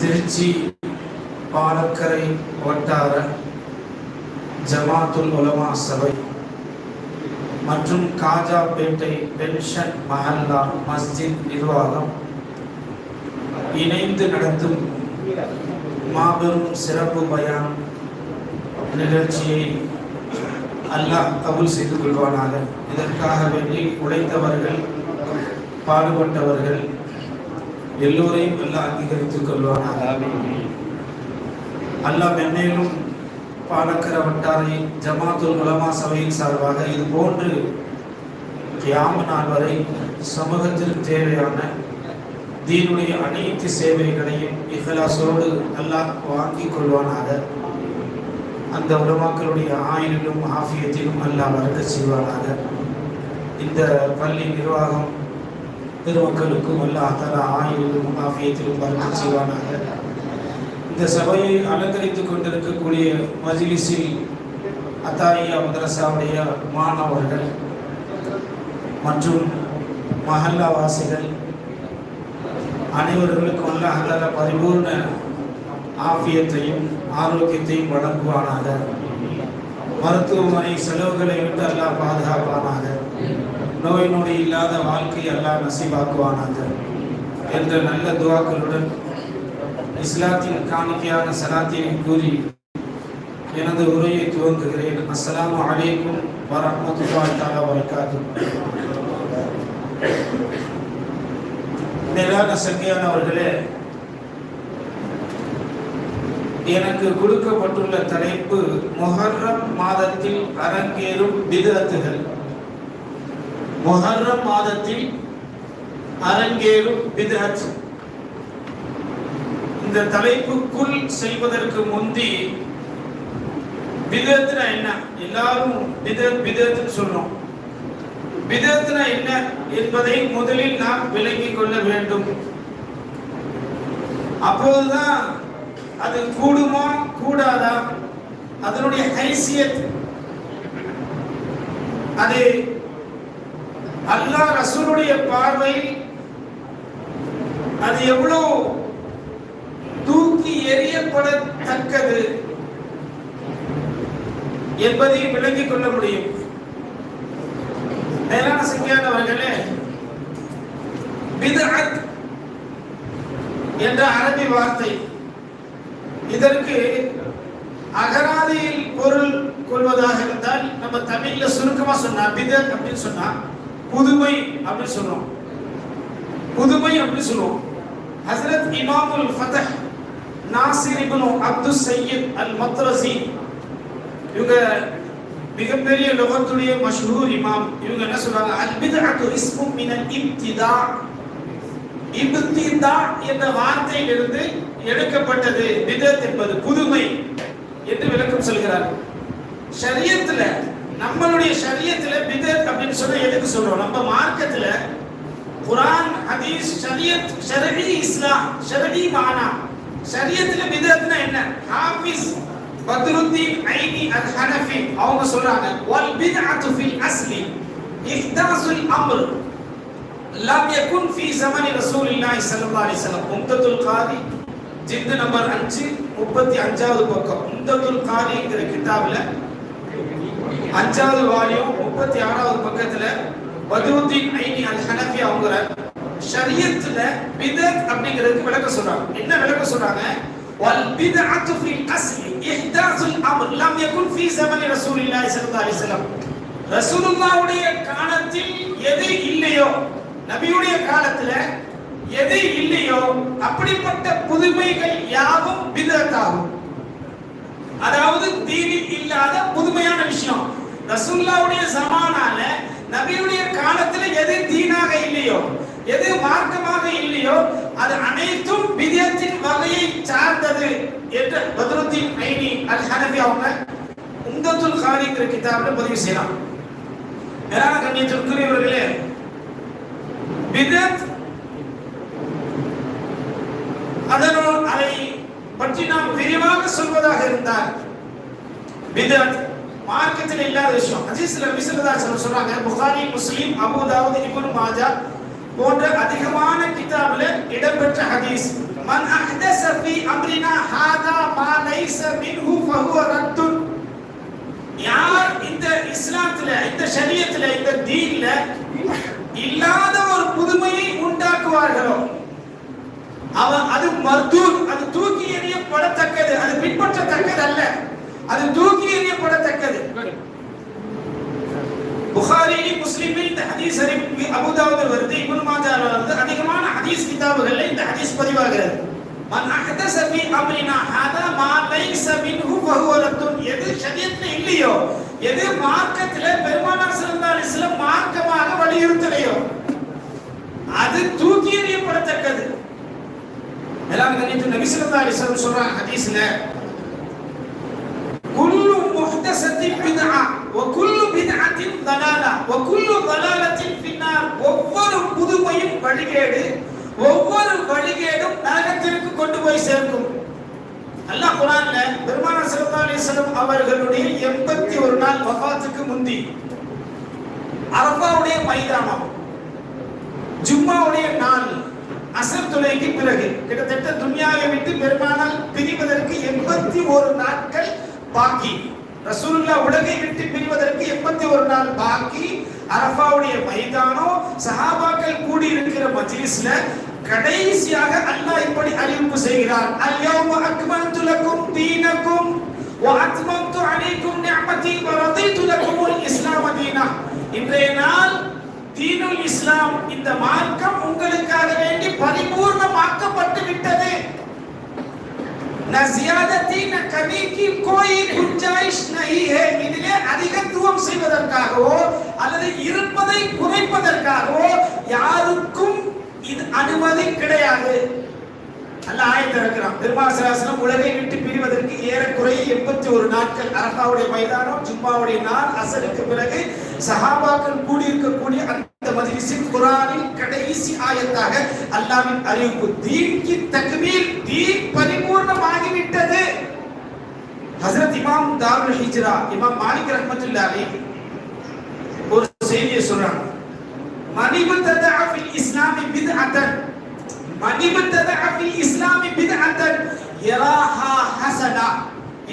திருச்சி பாலக்கரை வட்டார ஜமாத்துல் உலமா சபை மற்றும் காஜாபேட்டை பென்ஷன் மஹல்லா மஸ்ஜித் நிர்வாகம் இணைந்து நடத்தும் மாபெரும் சிறப்பு பயான் நிகழ்ச்சியை அல்லாஹ் கபுல் செய்து கொள்வானாக. இதற்காக வேண்டி உழைத்தவர்கள் பாடுபட்டவர்கள் எல்லோரையும் நல்லா அங்கீகரித்துக் கொள்வானாக. அல்லாஹ் மென்மேலும் பாலக்கர வட்டாரை ஜமாத்துல் உலமா சபையின் சார்பாக இது போன்று கியாம நாள் வரை சமூகத்திற்கு தேவையான தீனுடைய அனைத்து சேவைகளையும் இஹலாசோடு அல்லாஹ் வாங்கிக் கொள்வானாக. அந்த உலமாக்களுடைய ஆயுளிலும் ஆஃபியத்திலும் அல்லாஹ் வரக்க செய்வானாக. இந்த பள்ளி நிர்வாகம் பெருமக்களுக்கும் அல்லாஹ் தலா ஆயுளும் ஆஃபியத்திலும் வரக்க செய்வானாக. இந்த சபையை அலங்கரித்துக் கொண்டிருக்கக்கூடிய மஜிலிஸில் அத்தாரியா மதரசாவுடைய மாணவர்கள் மற்றும் மஹல்லாவாசிகள் அனைவர்களுக்கும் உள்ள அல்லாத பரிபூர்ண ஆஃபியத்தையும் ஆரோக்கியத்தையும் வழங்குவானாக. மருத்துவமனை செலவுகளை விட்டு அல்லாஹ் பாதுகாப்பானாக. நோய் நொடி இல்லாத வாழ்க்கை எல்லாம் நசீபாக்குவானாக என்ற நல்ல துவாக்களுடன் இஸ்லாத்தின் காணிக்கையான சலாத்தியை கூறி எனது உரையை துவங்குகிறேன். அஸ்லாம் அலைக்கும் வரஹ்மத்துல்லாஹி தஆலா வரகாத்து மேலான சங்கையானவர்களே எனக்கு கொடுக்கப்பட்டுள்ள தலைப்பு முஹர்ரம் மாதத்தில் அரங்கேறும் விதத்துகள் மொஹர்ரம் மாதத்தில் அரங்கேறும் பிதத் இந்த தலைப்புக்குள் செல்வதற்கு முந்தி பிதத்துனா என்ன? எல்லாரும் பிதத் பிதத்துன்னு சொல்றோம். பிதத்துனா என்ன என்பதை முதலில் நாம் விளங்கிக் கொள்ள வேண்டும். அப்போதுதான் அது கூடுமா கூடாதா? அதனுடைய ஹைசியத். அது அல்லாஹ் ரசூலுடைய பார்வையில் அது எவ்வளவு தூக்கி எறியப்படத்தக்கது என்பதை விளங்கிக் கொள்ள முடியும். மேலான சிங்கியானவர்களே பிதஅத் என்ற அரபி வார்த்தை. இதற்கு அகராதியில் பொருள் கொள்வதாக இருந்தால் நம்ம தமிழ்ல சுருக்கமா சொன்னா பிதத் அப்படின்னு சொன்னா புதுமை அப்படின்னு சொல்லுவோம் புதுமை அப்படின்னு சொல்லுவோம் ஹசரத் இமாமுல் ஃபதஹ் நாசிர் இப்னு அப்துல் சையத் அல் மத்ரசி இவங்க மிகப்பெரிய லோகத்துடைய மஷ்ஹூர் இமாம். இவங்க என்ன சொல்றாங்க? அல் பித்அத்து இஸ்மு மினல் இப்திதா. இப்திதா என்ற வார்த்தையிலிருந்து எடுக்கப்பட்டது. பிதத் என்பது புதுமை என்று விளக்கம் சொல்கிறார் ஷரியத்துல நம்மளுடைய சரியத்துல பிதத் அப்படின்னு சொன்னா எதுக்கு சொல்றோம்? நம்ம மார்க்கத்துல குரான் ஹதீஸ் ஷரியத் ஷரஈ இஸ்லாம் ஷரஈ மானா. ஷரியத்துல பிதத்னா என்ன? ஹாஃபிஸ் பத்ருத்தீன் ஐனி அல் ஹனஃபி. அவங்க சொல்றாங்க வல் பித்அத்து ஃபில் அஸ்லி இஹ்தாசுல் அம்ர். லம் யகுன் ஃபி ஜமனி ரசூலில்லாஹி ஸல்லல்லாஹு அலைஹி வஸல்லம். உம்தத்துல் காரி ஜில்து நம்பர் 5 35வது பக்கம். உம்தத்துல் காரிங்கிற கிதாப்ல அஞ்சாவது வால்யூம் 36வது பக்கத்துல பத்ருத்தீன் ஐனி அல் ஹனஃபி அவங்க ஷரியத்துல பிதத் அப்படிங்கிறதுக்கு விளக்கம் சொல்றாங்க என்ன விளக்கம் சொல்றாங்க والبدعة في الأصل إحداث الأمر لم يكن في زمن رسول الله صلى الله عليه وسلم ரசூலுல்லாவுடைய காலத்தில் எது இல்லையோ நபியுடைய காலத்துல எது இல்லையோ அப்படிப்பட்ட புதுமைகள் யாவும் பிதத்தாகும் அதாவது தீனில் இல்லாத புதுமையான விஷயம். ரசுல்லாவுடைய சமானால நபியுடைய காலத்துல எது தீனாக இல்லையோ எது மார்க்கமாக இல்லையோ அது அனைத்தும் விதத்தின் வகையை சார்ந்தது என்று பத்ருத்தீன் ஐனி அல் ஹனபி அவங்க உம்தத்துல் ஹாரிங்கிற கிதாபில் பதிவு செய்யலாம். மேலான கண்ணியத்திற்குரியவர்களே விதத் அதனால் அதை பற்றி நாம் விரிவாக சொல்வதாக இருந்தால் பிதத் மார்க்கத்தில் இல்லாத விஷயம். ஹதீஸ்ல நபி சொல்றாங்க Bukhari Muslim Abu Dawud Ibn Majah போன்ற அதிகமான கிதாபில் இடம்பெற்ற ஹதீஸ். மன் அஹ்தஸ ஃபி அம்ரினா ஹாதா மா லைஸ மின்ஹு ஃபஹுவ ரத்து யார் இந்த இஸ்லாத்துல இந்த ஷரியத்துல இந்த தீன்ல இல்லாத ஒரு புதுமையை உண்டா அவன் அது மர்தூர் அது தூக்கி எறியப்படத்தக்கது. அது பின்பற்றத்தக்கது அல்ல அது தூக்கி எறியப்படத்தக்கது. புகாரி முஸ்லிமில் இந்த ஹதீஸ் அறிவிப்பு அபுதாவுதில் வருது. இபுன் மாஜால வருது அதிகமான ஹதீஸ் கிதாபுகள்ல இந்த ஹதீஸ் பதிவாகிறது. மன் அஹதஸ ஃபீ அம்ரினா ஹாதா மா லைஸ மின்ஹு ஃபஹுவ ரத்துன் எது ஷரியத்துல இல்லையோ எது மார்க்கத்துல பெருமானார் ஸல்லல்லாஹு அலைஹி வஸல்லம் மார்க்கமாக வலியுறுத்தலையோ அது தூக்கி எறியப்படத்தக்கது. எல்லாம் கணித்து நபி ஸல்லல்லாஹு அலைஹி வஸல்லம் சொல்றாங்க ஹதீஸ்ல குல்லு முஹ்தஸத்தின் பித்ஆ வ குல்லு பித்ஆத்தின் தலாலா வ குல்லு தலாலத்தின் ஃபின்னார். ஒவ்வொரு புதுமையும் வழிகேடு ஒவ்வொரு வழிகேடும் நரகத்திற்கு கொண்டு போய் சேர்க்கும். அல்லாஹ் குர்ஆன்ல பெருமானார் ஸல்லல்லாஹு அலைஹி வஸல்லம் அவர்களுடைய 81 நாள் வஃபாத்துக்கு முந்தி அரஃபாவுடைய மைதானம் ஜும்மாவுடைய நாள் அசர் தொலைக்கு பிறகு கிட்டத்தட்ட துன்யாவை விட்டு பெருமானால் பிரிவதற்கு எண்பத்தி ஒரு நாட்கள் பாக்கி ரசூலுல்லா உலகை விட்டு பிரிவதற்கு எண்பத்தி ஒரு நாள் பாக்கி அரஃபாவுடைய மைதானம் சஹாபாக்கள் கூடி இருக்கிற மஜ்லிஸ்ல கடைசியாக அல்லாஹ் இப்படி அறிவிப்பு செய்கிறார் அல்யௌம அக்மல்து லக்கும் தீனக்கும் وأتممت عليكم نعمتي ورضيت لكم الإسلام دينا இன்றைய நாள் தீனுல் இஸ்லாம் இந்த மார்க்கம் உங்களுக்காக வேண்டி ந ஜியாதத்தி ந கமிக்கு கோயி குஞ்சாயிஷ் நஹி ஹே இதிலே அதிகத்துவம் செய்வதற்காகவோ அல்லது இருப்பதை குறைப்பதற்காகவோ யாருக்கும் இது அனுமதி கிடையாது அல்ல ஆயத்தை திருமாசராசனம் உலகை விட்டு பிரிவதற்கு ஏறக்குறைய எண்பத்தி ஒரு நாட்கள் அரபாவுடைய மைதானம் ஜும்மாவுடைய நாள் அசலுக்கு பிறகு சஹாபாக்கள் கூடியிருக்கக்கூடிய அந்த குரானின் கடைசி ஆயத்தாக அல்லாவின் அறிவிப்பு தீன்கி தக்மீல் தீன் பரிபூர்ணமாகிவிட்டது. ஹசரத் இமாம் தாருல் ஹிஜ்ரா இமாம் மாலிக் ரஹ்மத்துல்லாஹி ஒரு செய்தியை சொல்றாங்க. மனிபத்ததா ஃபில் இஸ்லாமி பித்அத்தன் ததா ஃபில் இஸ்லாமி பித்அத்தன் யராஹா ஹஸனா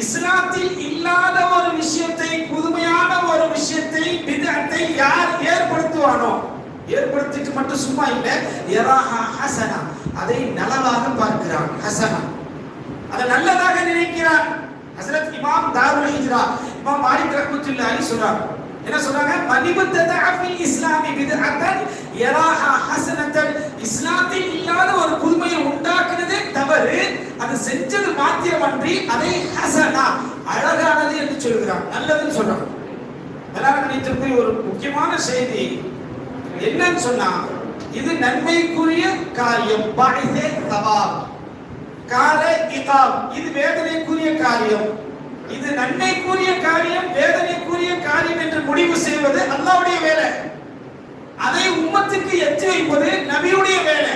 இஸ்லாத்தில் இல்லாத ஒரு விஷயத்தை புதுமையான ஒரு விஷயத்தை பிதத்தை யார் ஏற்படுத்துவானோ ஏற்படுத்திட்டு மட்டும் சும்மா இல்லை. எராஹா ஹசனா. அதை நலவாக பார்க்கிறான் ஹசனா. அதை நல்லதாக நினைக்கிறான். ஹசரத் இமாம் தாருல் ஹிஜ்ரா. இமாம் மாலிக் ரஹ்மத்துல்லாஹி சொல்றாங்க என்ன சொல்றாங்க? மனிபத்ததா ஃபில் இஸ்லாமி பிதஅத்தன் யராஹா ஹசனத்தன். இஸ்லாத்தில் இல்லாத ஒரு புதுமையை உண்டாக்குனதே தவறு. அது செஞ்சது மாத்திரமன்றி அதை ஹசனா அழகானது என்று சொல்கிறான். நல்லதுன்னு சொல்றான். எல்லாரும் நினைத்திருக்கிற ஒரு முக்கியமான செய்தி என்னன்னு சொன்னா இது நன்மைக்குரிய காரியம். பாய்தே தவாப் கால கிதாப் இது வேதனைக்குரிய காரியம். இது நன்மைக்குரிய காரியம் வேதனைக்குரிய காரியம் என்று முடிவு செய்வது அல்லாவுடைய வேலை. அதை உம்மத்துக்கு எச்சு வைப்பது நபியுடைய வேலை.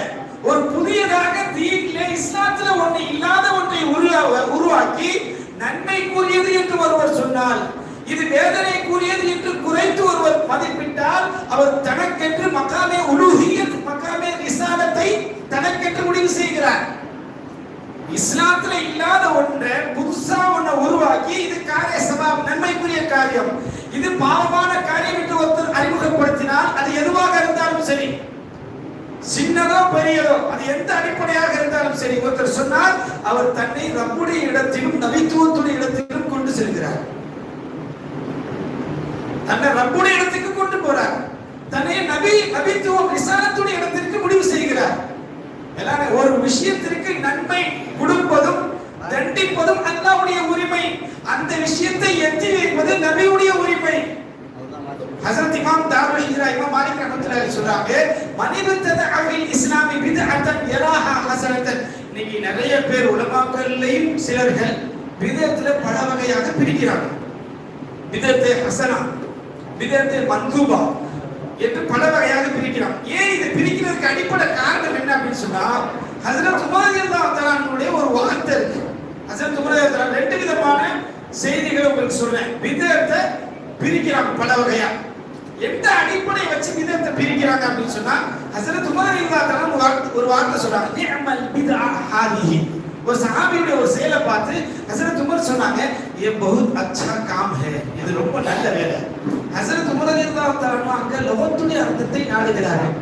ஒரு புதியதாக தீனிலே இஸ்லாத்துல ஒன்று இல்லாத ஒன்றை உருவாக்கி நன்மைக்குரியது என்று ஒருவர் சொன்னால் இது வேதனைக்குரியது என்று குறைத்து ஒருவர் மதிப்பிட்டால் அவர் தனக்கென்று மக்காமே உலூஹியத் மக்காமே ரிசாலத்தை தனக்கென்று முடிவு செய்கிறார். இஸ்லாத்துல இல்லாத ஒன்றை புதுசா ஒன்ன உருவாக்கி இது காரிய சபாப் நன்மைக்குரிய காரியம். இது பாவமான காரியம் என்று ஒருத்தர் அறிமுகப்படுத்தினால் அது எதுவாக இருந்தாலும் சரி. சின்னதோ பெரியதோ அது எந்த அடிப்படையாக இருந்தாலும் சரி. ஒருத்தர் சொன்னால் அவர் தன்னை நம்முடைய இடத்திலும் நபித்துவத்துடைய இடத்திலும் கொண்டு செல்கிறார். தன்னை ரப்புடைய இடத்துக்கு கொண்டு போறார். தன்னை நபி நபித்துவம் ரிசாலத்துடைய இடத்திற்கு முடிவு செய்கிறார். எல்லாரும் ஒரு விஷயத்திற்கு நன்மை கொடுப்பதும் தண்டிப்பதும் அல்லாவுடைய உரிமை. அந்த விஷயத்தை எத்தி வைப்பது நபியுடைய உரிமை. ஹசரத் இமாம் தாருல் ஹிஜ்ரா இமாம் மாலிக் ரஹ்மத்துல்லாஹி சொல்றாங்க மனிதத்தத அவில் இஸ்லாமி பித்அத்தன் யராஹா ஹஸனத்தன் இன்னைக்கு நிறைய பேர் உலமாக்கல்லையும் சிலர்கள் பிதத்துல பல வகையாக பிரிக்கிறாங்க. பிதத்தை ஹசனா விதத்தில் மன்தூபா என்று பல வகையாக பிரிக்கிறான் ஏன் இது பிரிக்கிறதுக்கு அடிப்படை காரணம் என்ன அப்படின்னு சொன்னா ஹசரத் உமர் ஒரு வார்த்தை இருக்கு. ஹசரத் உமர் ரெண்டு விதமான செய்திகளை உங்களுக்கு சொல்றேன். விதத்தை பிரிக்கிறாங்க பல வகையா. எந்த அடிப்படை வச்சு விதத்தை பிரிக்கிறாங்க அப்படின்னு சொன்னா ஹசரத் உமர் தலான் வார்த்தை ஒரு வார்த்தை சொல்றாங்க. நிஅமல் பிதா ஹாதிஹி. ஒரு சஹாபியுடைய ஒரு செயலை பார்த்து ஹசரத் உமர் சொன்னாங்க ये बहुत अच्छा काम है இது ரொம்ப நல்ல வேலை ஹசரத் உமர் ரலியல்லாஹு தஆலா அங்க லோகத்துடைய அர்த்தத்தை நாடுகிறார்கள்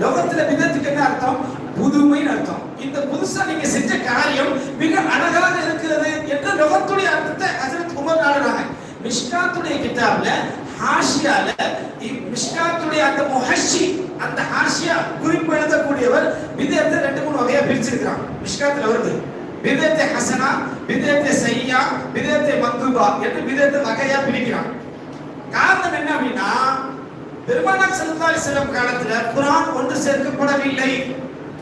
லோகத்துல விதத்துக்கு என்ன அர்த்தம் புதுமைன்னு அர்த்தம் இந்த புதுசா நீங்க செஞ்ச காரியம் மிக அழகாக இருக்கிறது என்று லோகத்துடைய அர்த்தத்தை ஹசரத் உமர் நாடுறாங்க மிஷ்காத்துடைய கிதாப்ல ஹாஷியால இ- மிஷ்காத்துடைய அந்த முஹஷி அந்த ஹாஷியா குறிப்பு எழுதக்கூடியவர் விதத்தை ரெண்டு மூணு வகையா பிரிச்சிருக்கிறான் மிஷ்காத்துல வருது விதத்தை ஹசனா விதத்தை செய்யா விதத்தை மந்துபா என்று விதத்தை வகையா பிரிக்கிறான். காரணம் என்ன அப்படின்னா பெருமானார் ஸல்லல்லாஹு செல்லும் காலத்துல குரான் ஒன்று சேர்க்கப்படவில்லை.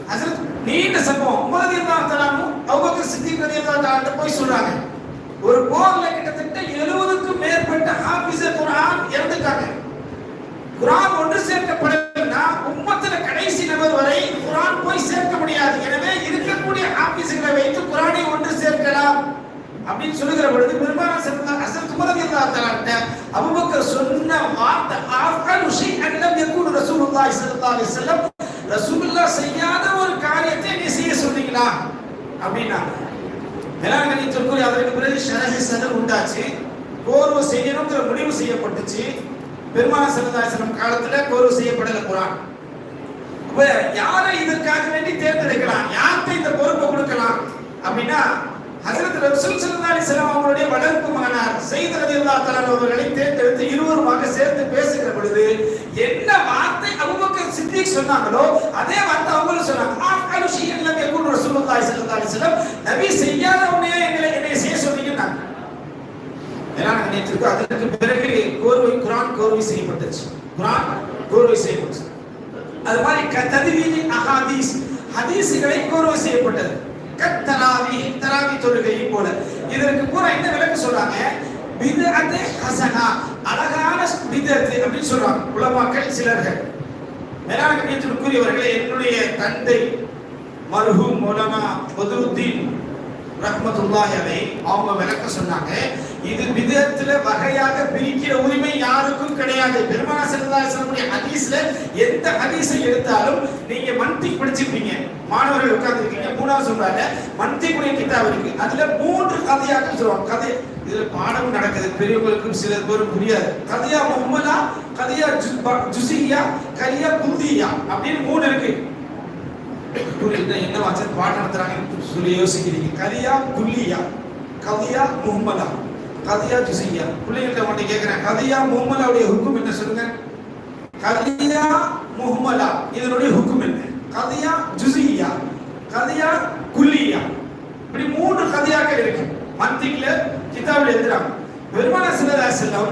ஹஜ்ரத் நீண்ட சம்பவம். உமர் ரலியல்லாஹு தஆலா அபூபக்கர் சித்திக் போய் சொல்றாங்க. ஒரு போர்ல கிட்டத்தட்ட 70க்கும் மேற்பட்ட ஆபீசர் குரான் இறந்துட்டாங்க. குரான் ஒன்று சேர்க்கப்பட உம்மத்துல கடைசி நபர் வரை குரான் போய் சேர்க்க முடியாது. எனவே இருக்கக்கூடிய ஆபீஸ்களை வைத்து குரானை ஒன்று சேர்க்கலாம். அப்படின்னு சொல்லுகிற பொழுது பெருமான சிறந்த அசல் வஸல்லம் உமர் ரலியல்லாஹு சொன்ன வார்த்தை ஆஃபல் ஷைஅன் லம் யகுன் ரசூலுல்லாஹி ஸல்லல்லாஹு அலைஹி வஸல்லம் ரசூலுல்லாஹ் செய்யாத ஒரு காரியத்தை நீ செய்ய சொன்னீங்களா? அப்படின்னா வேளாங்கண்ணித்திற்குரிய அதற்கு பிறகு ஷரஹி சதர் உண்டாச்சு. கோர்வு செய்யணுங்கிற முடிவு செய்யப்பட்டுச்சு. பெருமான ஸல்லல்லாஹு காலத்துல கோர்வு செய்யப்படல குரான். அப்ப யாரை இதற்காக வேண்டி தேர்ந்தெடுக்கலாம்? யார்கிட்ட இந்த பொறுப்பை கொடுக்கலாம்? அப்படின்னா ஹஜரத் ரசூல் ஸல்லல்லாஹு அலைஹி அவங்களுடைய வளர்ப்பு மகனார் செய்த ரலியல்லாஹு அவர்களை தேர்ந்தெடுத்து இருவருமாக சேர்ந்து பேசுகிற பொழுது என்ன வார்த்தை அவங்க சித்திக் சொன்னாங்களோ அதே வார்த்தை அவங்களும் சொன்னாங்க. ஆஃபலு ஷைஅன் லம் யகுன் ரசூலுல்லாஹி ஸல்லல்லாஹு அலைஹி வஸல்லம் நபி செய்யாத எங்களை என்னை செய்ய சொன்னீங்கன்னாங்க. மேலான நேற்று அதற்கு பிறகு கோர்வை குரான் கோர்வை செய்யப்பட்டுச்சு. குரான் கோர்வை செய்யப்பட்டுச்சு. அது மாதிரி க- அஹாதீஸ் ஹதீஸுகளை கோர்வை செய்யப்பட்டது. கத்தராவி தராவி தொழுகை போல. இதற்கு பூரா என்ன விளக்கு சொல்றாங்க பிதஅத்து ஹசனா அழகான பிதஅத்து அப்படின்னு சொல்றாங்க உலமாக்கள் சிலர்கள். மேலான கண்ணியத்திற்குரியவர்களே என்னுடைய தந்தை மர்ஹூம் மௌலானா பதுருத்தீன் ரஹ்மத்துல்லாஹி அலை அவங்க விளக்க சொன்னாங்க இது விதத்துல வகையாக பிரிக்கிற உரிமை யாருக்கும் கிடையாது. பெருமான செல்லாசனுடைய ஹதீஸ்ல எந்த ஹதீஸை எடுத்தாலும் நீங்க மன்திக் படிச்சிருப்பீங்க. மாணவர்கள் உட்கார்ந்திருக்கீங்க. மூணாவது சொல்றாங்க மன்திக்குடைய கிதாப் இருக்கு. அதுல மூன்று கதையாக்கள் சொல்லுவாங்க. கதை இதுல பாடம் நடக்குது. பெரியவங்களுக்கும் சில பேரும் புரியாது. கதையா முஹம்மதா கதையா ஜுசியா கலியா புதியா அப்படின்னு மூணு இருக்கு. என்ன வாசல் பாடம் நடத்துறாங்கன்னு சொல்லி யோசிக்கிறீங்க. கதையா குல்லியா கவியா முகமதா கதியா ஜுசியா பிள்ளைங்கள்ட்ட மட்டும் கேட்கிறேன் கதியா முகமலாவுடைய ஹுக்கும் என்ன சொல்லுங்க? கதியா முகமலா இதனுடைய ஹுக்கும் என்ன? கதியா ஜுசியா கதியா குல்லியா. இப்படி மூன்று கதியாக்கள் இருக்கு. மந்திக்ல கிதாபில் எழுதுறாங்க. பெருமான சிலதா செல்லம்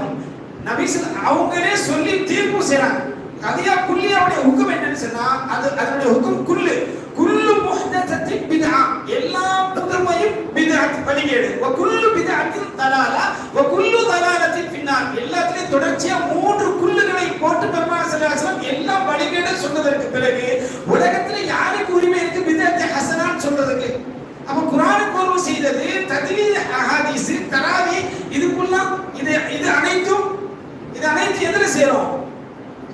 நபி அவங்களே சொல்லி தீர்ப்பு கதையா கதியா குல்லியாவுடைய ஹுக்கும் என்னன்னு சொன்னா அது அதனுடைய ஹுக்கும் குல்லு. குல்லு முஹ்தஸத்தின் பிதா. எல்லா புதுமையும் பித்அத் வழிகேடு. வ குல்லு தலாலா வ குல்லு தலாலத்தின் பின்னார் எல்லாத்திலையும் தொடர்ச்சியா மூன்று குல்லுகளை போட்டு பெருமாள் ஸல்லல்லாஹு எல்லாம் வழிகேடு சொன்னதற்கு பிறகு உலகத்துல யாருக்கு உரிமை இருக்கு? பித்அத் ஹசனான்னு சொல்றதுக்கு. அப்ப குரான பூர்வம் செய்தது தத்வீத அஹாதீஸ் தராவி. இதுக்குல்லாம் இது இது அனைத்தும் இது அனைத்து எதுல சேரும்?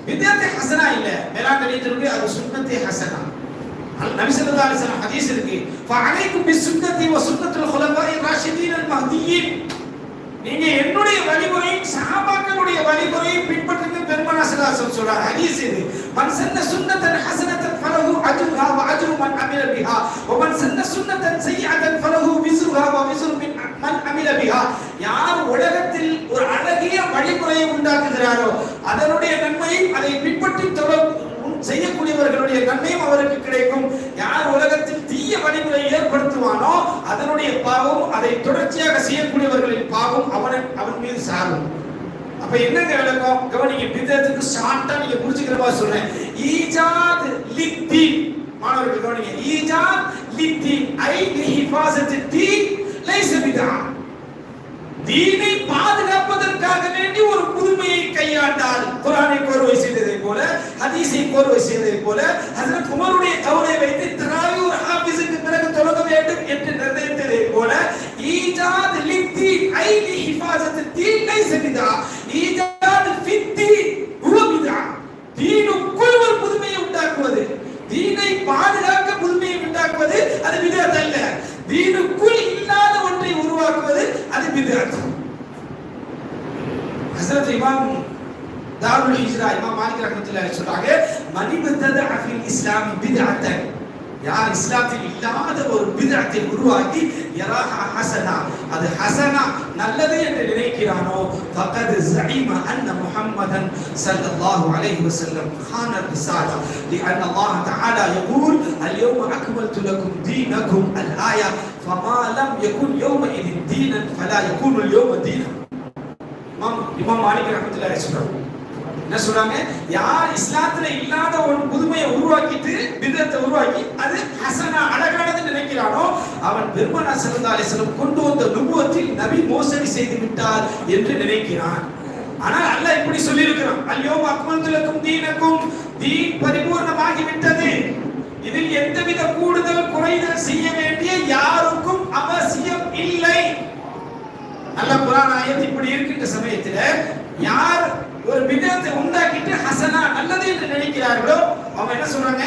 வித்யார்த்தி ஹசனா இல்ல. மேலாண்மை அது சுன்னத்தி ஹசனா நபி ஸல்லல்லாஹு அலைஹி வஸல்லம் ஹதீஸ் இருக்கு. ஃபஅலைக்கும் பிசுன்னதி வ சுன்னத்துல் குலஃபாஇ ராஷிதீன் அல் மஹ்தியீன் நீங்க என்னுடைய வழிமுறையும் சஹாபாக்களுடைய வழிமுறையை பின்பற்றுங்க பெருமானா ஸல்லல்லாஹு அலைஹி வஸல்லம் சொல்றார். ஹதீஸ் இது. மன் சன்ன சுன்னத்தன் ஹசனத்தன் ஃபலஹு அஜ்ருஹா வ அஜ்ரு மன் அமில பிஹா. வ மன் சன்ன சுன்னத்தன் சய்யிஅத்தன் ஃபலஹு விஸ்ருஹா வ விஸ்ரு மின் மன் அமில பிஹா. யார் உலகத்தில் ஒரு அழகிய வழிமுறையை உண்டாக்குகிறாரோ அதனுடைய நன்மையும் அதை பின்பற்றி தொடர் செய்யக்கூடியவர்களுடைய நன்மையும் அவருக்கு கிடைக்கும். யார் உலகத்தில் தீய வழிமுறை ஏற்படுத்துவானோ அதனுடைய பாவம் அதை தொடர்ச்சியாக செய்யக்கூடியவர்களின் பாவம் அவன் அவன் மீது சாரும். அப்ப என்னங்க விளக்கம்? கவனிங்க பிதத்துக்கு ஷார்ட்டா நீங்க புரிஞ்சுக்கிற மாதிரி சொல்றேன். ஈஜாத் லித்தி மாணவர்கள் கவனிங்க. ஈஜாத் லித்தி ஐ லிஹிஃபாசத்து தீ லைஸ பிதா. தீனை பாதுகாப்பதற்காக வேண்டி ஒரு புதுமையை கையாண்டார் குரானை கோர்வை செய்ததை போல ஹதீஸை கோர்வை செய்ததை போல அதில் குமருடைய கவலை வைத்து திராவி ஒரு ஆபீஸுக்கு பிறகு தொடங்க வேண்டும் என்று நிர்ணயித்ததை போல ஈஜாத் லித்தி ஐதி ஹிஃபாசத்து தீனை செமிதா ஈஜாத் பித்தி உலமிதா தீனுக்குள் ஒரு புதுமையை உண்டாக்குவது. தீனை பாதுகாக்க புதுமையை உண்டாக்குவது அது விதத்தல்ல. தீனுக்குள் இல்லாத மாலிக் ரஹ்மத்துல்லாஹி சொல்றாங்க மனிபத்தத ஃபில் இஸ்லாமி பிதஅத்தன் யார் இஸ்லாத்தில் இல்லாத ஒரு பிதத்தை உருவாக்கி யராஹா ஹசனா அது ஹசனா நல்லது என்று நினைக்கிறானோ ஃபகத் ஸஈம அன்ன முஹம்மதன் ஸல்லல்லாஹு அலைஹி வஸல்லம் خان الرسالة لأن الله تعالى يقول اليوم أكملت لكم دينكم الآية فما لم يكن يومئذ دينا فلا يكون اليوم دينا இமாம் இமாம் மாலிக் ரஹ்மத்துல்லாஹி சொல்றாங்க என்ன சொல்றாங்க யார் இஸ்லாத்துல இல்லாத ஒரு புதுமையை உருவாக்கிட்டு விதத்தை உருவாக்கி அது ஹசனா அழகானது நினைக்கிறானோ அவன் பெருமனா சிறந்தாலே சிலம் கொண்டு வந்த நுபுவத்தில் நபி மோசடி செய்து விட்டார் என்று நினைக்கிறான். ஆனால் அல்லாஹ் இப்படி சொல்லி இருக்கிறான் அல்லையோ அக்மந்துலக்கும் தீனக்கும். தீன் பரிபூர்ணமாகி விட்டது இதில் எந்தவித கூடுதல் குறைதல் செய்ய வேண்டிய யாருக்கும் அவசியம் இல்லை. நல்ல குரான் இப்படி இருக்கின்ற சமயத்தில் யார் ஒரு விதத்தை உண்டாக்கிட்டு ஹசனா நல்லது என்று நினைக்கிறார்களோ அவங்க என்ன சொல்றாங்க?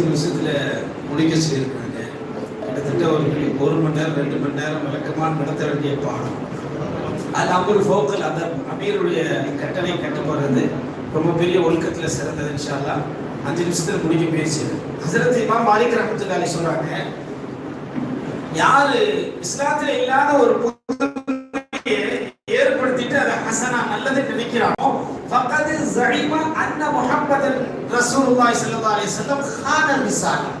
அஞ்சு நிமிஷத்தில் முடிக்க செய்திருக்காங்க கிட்டத்தட்ட ஒரு ஒரு மணி நேரம் ரெண்டு மணி நேரம் விளக்கமாக நடத்த வேண்டிய பாடம். அது அமர் ஃபோக்கல் அந்த அமீருடைய கட்டளை கட்டுப்படுறது ரொம்ப பெரிய ஒழுக்கத்தில் சிறந்தது இன்ஷால்லா அஞ்சு நிமிஷத்தில் முடிக்க முயற்சி. ஹசரத் இமாம் மாலிக் ரஹமத்துல்லாஹி சொல்கிறாங்க யாரு இஸ்லாத்தில் இல்லாத ஒரு ஏற்படுத்திட்டு அதை ஹசனா நல்லது நினைக்கிறானோ ஃபகத் ஸஈம அன்ன முஹம்மதன் ரசூலுல்லாஹி ஸல்லல்லாஹு அலைஹி வஸல்லம் خان الرسالة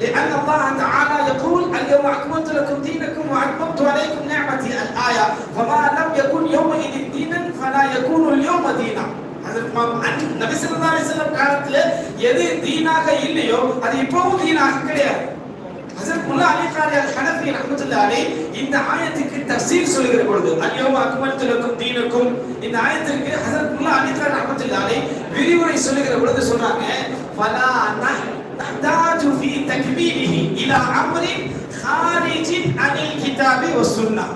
لأن الله تعالى يقول اليوم أكملت لكم دينكم وأتممت عليكم نعمتي الآية فما لم يكن يومئذ دينا فلا يكون اليوم دينا ஹஜரத் இமாம் அன்- நபி ஸல்லல்லாஹு அலைஹி வஸல்லம் காலத்துல எது தீனாக இல்லையோ அது இப்பவும் தீனாக கிடையாது ஹஜரத் முல்லா அலி காரி அல் ஹனஃபி ரஹ்மத்துல்லாஹி அலைஹி இந்த ஆயத்துக்கு தஃசீர் சொல்லுகிற பொழுது அல்யௌம அக்மல்து லக்கும் தீனக்கும் இந்த ஆயத்திற்கு ஹஜரத் முல்லா அலி காரி ரஹ்மத்துல்லாஹி அலைஹி விரிவுரை சொல்லுகிற பொழுது சொல்றாங்க ஃபலா நஹ் يحتاج في تكميله إلى أمر خارج عن الكتاب والسنة. சுன்னah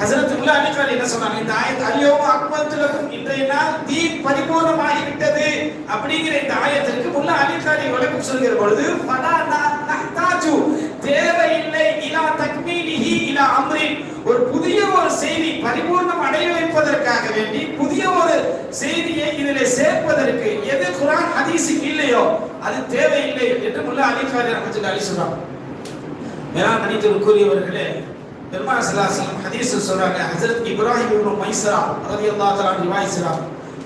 ஹசரத் உல்லா அலிகால் என்ன சொன்னாங்க இந்த ஆயத் அல்யோம அக்மல்துலகும் இன்றைய நாள் தீன் பரிபூர்ணமாகி விட்டது அப்படிங்கிற இந்த ஆயத்திற்கு முல்லா அலிகாலி வழக்கம் சொல்கிற பொழுது ஃபலா நா- நஹ்தாஜு தேவையில்லை இலா தக்மீலிஹி இலா அம்ரின். ஒரு புதிய ஒரு செய்தி பரிபூர்ணம் அடைய வைப்பதற்காக வேண்டி புதிய ஒரு செய்தி சேர்ப்பதற்கு எது குரான் ஹதீஸில் இல்லையோ அது தேவையில்லை என்று முல்லா அலிகாலி ரஹமத்துல்லாஹி அலைஹி சொல்றாங்க மேலாண் மனிதருக்குரியவர்களே பெருமாள் சல்லாஹம் ஹதீஸ் சொல்றாங்க ஹஜரத் இப்ராஹிம் இப்னு மைசரா ரலியல்லாஹு தஆலா ரிவாயிஸ்ரா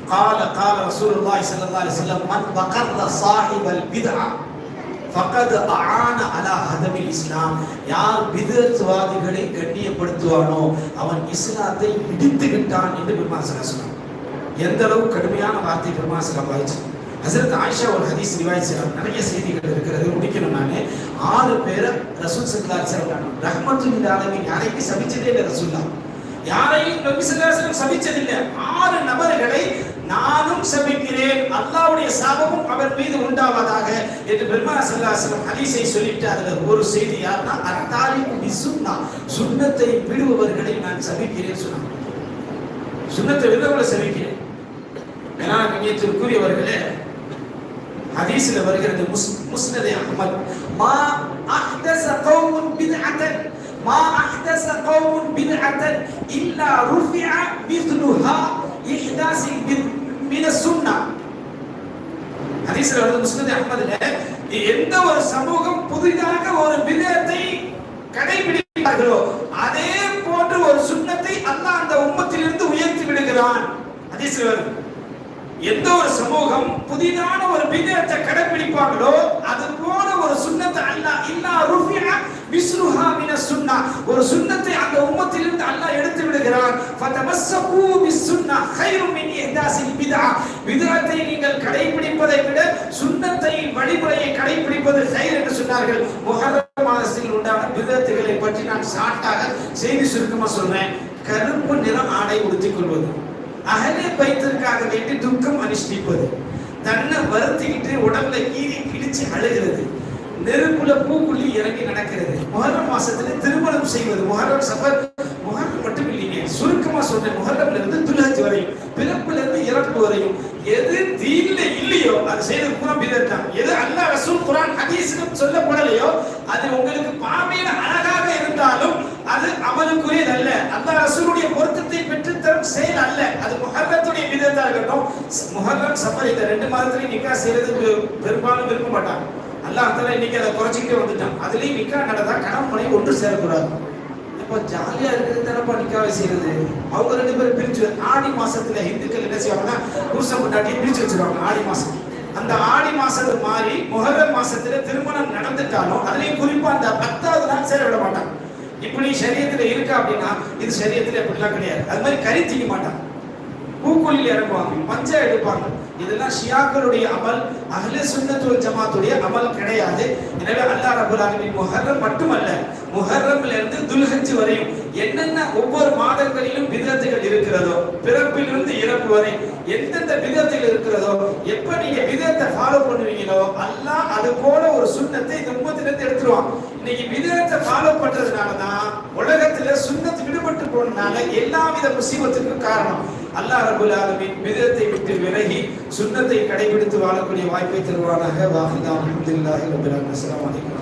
قال قال رسول الله صلى الله عليه وسلم من وقر صاحب البدعه فقد اعان على هدم الاسلام யார் பிதத்வாதிகளை கண்ணியப்படுத்துவானோ அவன் இஸ்லாத்தை இடித்து விட்டான் என்று பெருமாள் சல்லல்லாஹு சொன்னார் எந்த அளவு கடுமையான வார்த்தை பெருமாள் சல்லல்லாஹு அலைஹி ஹசரத் ஆயிஷா ஒரு ஹதீஸ் ரிவாய் நிறைய செய்திகள் இருக்கிறது. முடிக்கணும் நான். ஆறு பேரை ரசூல் சல்லா அலைஹி ரஹ்மத்து ரஹ்மத்துல் ஆலமீன் யாரையும் சபிச்சதே இல்லை ரசூல்லா யாரையும் நபி ஸல்லல்லாஹு சபிச்சதில்லை ஆறு நபர்களை நானும் சபிக்கிறேன். அல்லாவுடைய சாபமும் அவர் மீது உண்டாவதாக என்று பெருமாள் ஸல்லல்லாஹு அலைஹி ஹதீஸை சொல்லிட்டு அதுல ஒரு செய்தி யாருன்னா அத்தாலிகு சுண்ணா சுண்ணத்தை விடுபவர்களை நான் சபிக்கிறேன் சொன்னாங்க. சுண்ணத்தை விடுபவர்களை சபிக்கிறேன். மேலான கண்ணியத்திற்குரியவர்களே ஹதீஸ்ல வருகிறது முஸ் முஸ்னதே அஹ்மத் மா அஹ்தஸ கௌமுன் பித்அத்தன் மா அஹ்தஸ கௌமுன் பித்அத்தன் இல்லா ருஃபிஅ மித்லுஹா இஹ்தாஸி மின சுன்னா. ஹதீஸ்ல வருது முஸ்னதே அஹ்மத்ல எந்த ஒரு சமூகம் புதிதாக ஒரு பிதத்தை கடைபிடிப்பார்களோ அதே போன்ற ஒரு சுண்ணத்தை அல்லாஹ் அந்த உம்மத்திலிருந்து உயர்த்தி விடுகிறான். ஹதீஸ்ல வருது. எந்த ஒரு சமூகம் புதிதான ஒரு பிதத்தை கடைபிடிப்பாங்களோ அது போல ஒரு சுண்ணத்தை அல்லாஹ் இல்லா ருஃபியா விஸ்ருஹா மின சுன்னா. ஒரு சுண்ணத்தை அந்த உம்மத்திலிருந்து அல்லாஹ் எடுத்து விடுகிறான். ஃபதமஸ்ஸகு பிஸ்ஸுன்னா கைரும் மின் இஹ்தாஸில் பிதா. பிதத்தை நீங்கள் கடைபிடிப்பதை விட சுண்ணத்தை வழிமுறையை கடைபிடிப்பது கைர் என்று சொன்னார்கள். முஹர்ரம் மாதத்தில் உண்டான பிதத்துகளை பற்றி நான் சாட்டாக செய்தி சுருக்கமாக சொன்னேன். கருப்பு நிறம் ஆடை உடுத்திக் கொள்வது. அகலே பைத்திற்காக வேண்டி துக்கம் அனுஷ்டிப்பது. தன்னை வருத்திக்கிட்டு உடம்புல கீறி கிழிச்சு அழுகிறது. நெருப்புல பூக்குள்ளி இறங்கி நடக்கிறது. முஹர்ரம் மாசத்துல திருமணம் செய்வது. முகரம் சபர் முஹர்ரம் மட்டும் இல்லைங்க. சுருக்கமா சொல்ற முஹர்ரம்ல இருந்து துலஹஜ் வரையும் பிறப்புல இருந்து இறப்பு வரையும் எது தீன்ல இல்லையோ அது செய்யறது பூரா பிதத் தான் எது அல்லாஹ் ரசூல் குர்ஆன் சொல்ல சொல்லப்படலையோ அது உங்களுக்கு பாமையில அழகாக இருந்தாலும் அது அமலுக்குரியது அல்ல அல்லாஹ் ரசூலுடைய பொருத்தத்தை பெற்று தரும் செயல் அல்ல. அது முஹர்ரத்துடைய விதத்தா இருக்கட்டும். முஹர்ரம் சஃபர் இந்த ரெண்டு மாதத்துலயும் நிக்கா செய்யறது பெரும்பாலும் விரும்ப மாட்டாங்க. அல்லா தஆலா இன்னைக்கு அதை குறைச்சிக்கிட்டே வந்துட்டான். அதுலயும் நிக்கா நடந்தா கணவன் மனைவி ஒன்று சேரக்கூடாது. இப்போ ஜாலியா இருக்கிறது தானப்பா நிக்காவை செய்யறது? அவங்க ரெண்டு பேரும் பிரிச்சு ஆடி மாசத்துல இந்துக்கள் என்ன செய்வாங்கன்னா புருஷன் கொண்டாட்டி பிரிச்சு வச்சிருவாங்க ஆடி மாசம். அந்த ஆடி மாசத்து மாதிரி முகர மாசத்துல திருமணம் நடந்துட்டாலும் அதுலயும் குறிப்பா அந்த பத்தாவது நாள் சேர விட மாட்டாங்க. இப்படி சரியத்துல இருக்கா அப்படின்னா இது சரியத்துல அப்படிலாம் கிடையாது. அது மாதிரி கறி திங்க மாட்டாங்க. பூக்குழியில் இறங்குவாங்க பஞ்சை எடுப்பாங்க. இதெல்லாம் ஷியாக்களுடைய அமல் அஹ்லே சுன்னத் ஜமாத்துடைய அமல் கிடையாது. எனவே அல்லா ரபுல் ஆலமீன் முஹர்ரம் மட்டுமல்ல முஹர்ரம்ல இருந்து துல்ஹஜ் வரையும் என்னென்ன ஒவ்வொரு மாதங்களிலும் விதத்துகள் இருக்கிறதோ பிறப்பிலிருந்து இறப்பு வரை எந்தெந்த விதத்தில் இருக்கிறதோ எப்ப நீங்க விதத்தை ஃபாலோ பண்ணுவீங்களோ எல்லாம் அது போல ஒரு சுண்ணத்தை இந்த உம்மத்திலிருந்து எடுத்துருவான். இன்னைக்கு விதத்தை ஃபாலோ பண்றதுனாலதான் உலகத்துல சுண்ணத்து விடுபட்டு போனதுனால எல்லா வித முசீபத்துக்கும் காரணம். அல்லாஹ் ரபுல் ஆலமின் விதத்தை விட்டு விலகி சுண்ணத்தை கடைபிடித்து வாழக்கூடிய வாய்ப்பை தருவானாக. வாஹிதா அஹமதுல்லாஹி ரபுல் ஆலமீன். அஸ்ஸலாமு